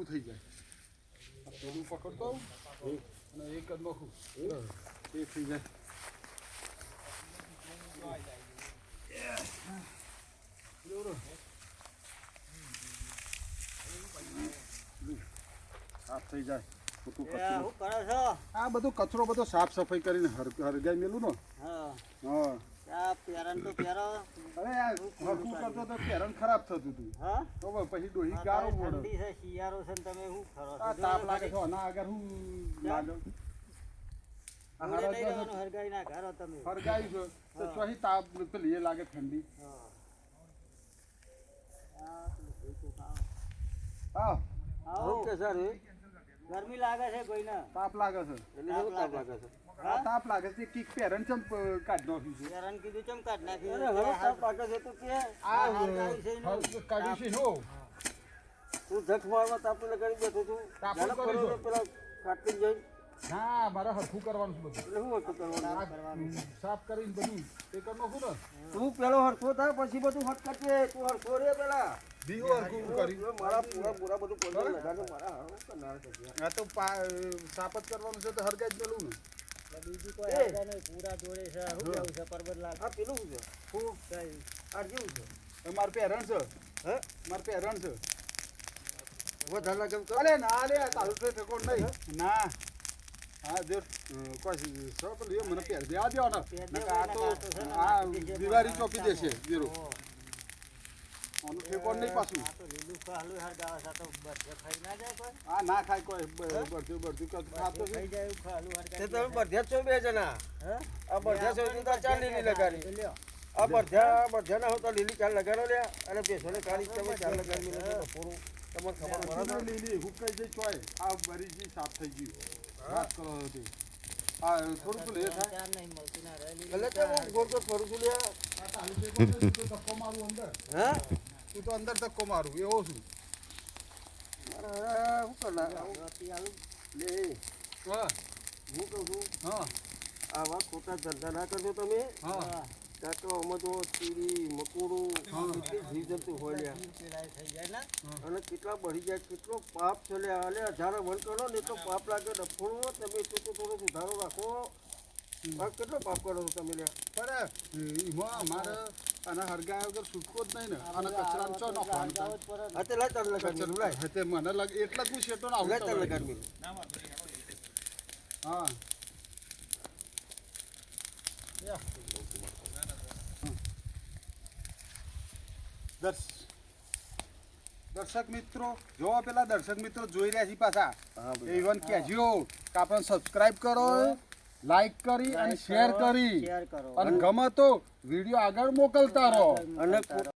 પૂરું થઈ જાય. આ પેલું પકડતો આવું અને એક જ નોખું. એ થઈ જાય. સાફ થઈ જાય. ખોટું કચરું. આ બધું કચરો બધો સાફ સફાઈ કરીને હર હરગાઈ મેલું ને. હા. હા. પેરણ તો અરે કરતો તો પેરણ ખરાબ થતું હતું. હા? તો પછી ડોહી ગારો પડે ઠંડી છે શિયાળો છે તમે શું કરો આ તાપ લાગે છે આના આગળ હું લાગે આ જોડે હરજ નહીં નથી. રહેવાનું, હરગાઈ ના ઘરો તમે. હરગાઈ છે. તો ચોહી તાપ પેલી એ લાગે ઠંડી. હા. આ પેલું ભૂખું ખાઓ. હા. ગરમી લાગે છે કોઈને? તાપ લાગે છે. તાપ લાગે છે? તાપ લાગે છે. કીક પેરણ ચમ કાઢ નાખ્યું છે. પેરણ કીધું ચમ કાઢ નાખ્યું? અરે હવે તાપ લાગે છે તો કે? આ કાઢી છે હો તું જખ મારવા તાપ લગાડી બેઠો તું તાપ કરી દો. પેલા કાટલી જઈ ના મારે હરખું કરવાનું છે બધું. એટલે શું હતું કરવાનું? સાફ કરીને બધું એ કરી નાખું ને. તું પેલો હરખો થાય પછી બધું હટકટે તું હરખો રે પેલા. બીજું હરખું કર્યું તું મારા પૂરા પૂરા બધું પંદર લગાડે મારા હારું કરનાર છે તો પા- કરવાનું છે તો હરગાઈ જ ને. બીજું કોઈ એ. નહીં, પૂરા જોડે છે શું કેવું છે આ પેલું શું છે? આ મારું પેરણ છે. હે? મારું પેરણ છે. વધારે લાગે એમ અરે ના લે તારું તો ઠેકોણ નહીં. ના. હા જો કોઈ સો મને પહેર દેવા દ્યો ને પહેર નકર દેવા આ તો આ તો આ દિવાળી ચોકી દેશે જીરો ઓહો. આનું નહીં પાછું. આ તો લીલું કાલું હરગાવે છે, આ બધે ખાઈ ના જાય કોઈ? આ ના ખાય કોઈ બ- બળતું બળતું કશું ખાતો ખાઈ જાય ખાલું તે હરગાઈ તમે બધ્યા જ છો બે જણા? હે? આ બધ્યા છો તો ચાર લીલી લગાડી. લ્યો. આ લીલી ચાર લગાડો લ્યા. અને બેસોને કાળી તમે ચાર લગાડી તો પૂરું. તમને ખબર પડે લીલી હુકાઈ જઈ ચોય આ બરીજી સાફ થઈ ગયું. વાત કરો હતી આ થોડું પેલું લે થાય નહીં મળતું ના રહે એટલે તો હું ગોળ ગોળ ફરું છું લે આ ઠેકોણ નહીં, તો કપ્પો મારું અંદર. હે? તું તો અંદર ધક્કો મારું એવો છું શું કરનાર રોટી આલું. લે હા હું કહું છું હા આવા ખોટા ધંધા ના કરજો તમે હા હા. તો આમાં જો ચીડી મકોડું કેટલી જીવજંતુ હોય લ્યા પેલા એ થઈ જાય ને અને કેટલા બળી જાય કેટલો પાપ છે અને હજારો વન કરો ને તો પાપ લાગે ડફોડો તમે તો થોડો સુધારો રાખો કેટલો પાપ કરો છો તમે લ્યા પણ એમાં અમારે આના હરગાય વગર છૂટકો જ નહીં ને. અને કચરાને ચો નો હરગાવો જ પડે ને. આ તે લાય તાર લગાડી કચરો લાય હતે મને લાગે એટલા જ હું શેટો ના લાય તાર હા. દર્શક મિત્રો જો પેલા દર્શક મિત્રો જોઈ રહ્યા છે પાછા. ઇવન કહેજો કે આપણે સબસ્ક્રાઇબ કરો. લાઈક કરી અને શેર કરી અને ગમે તો વીડિયો આગળ મોકલતા રહો. અને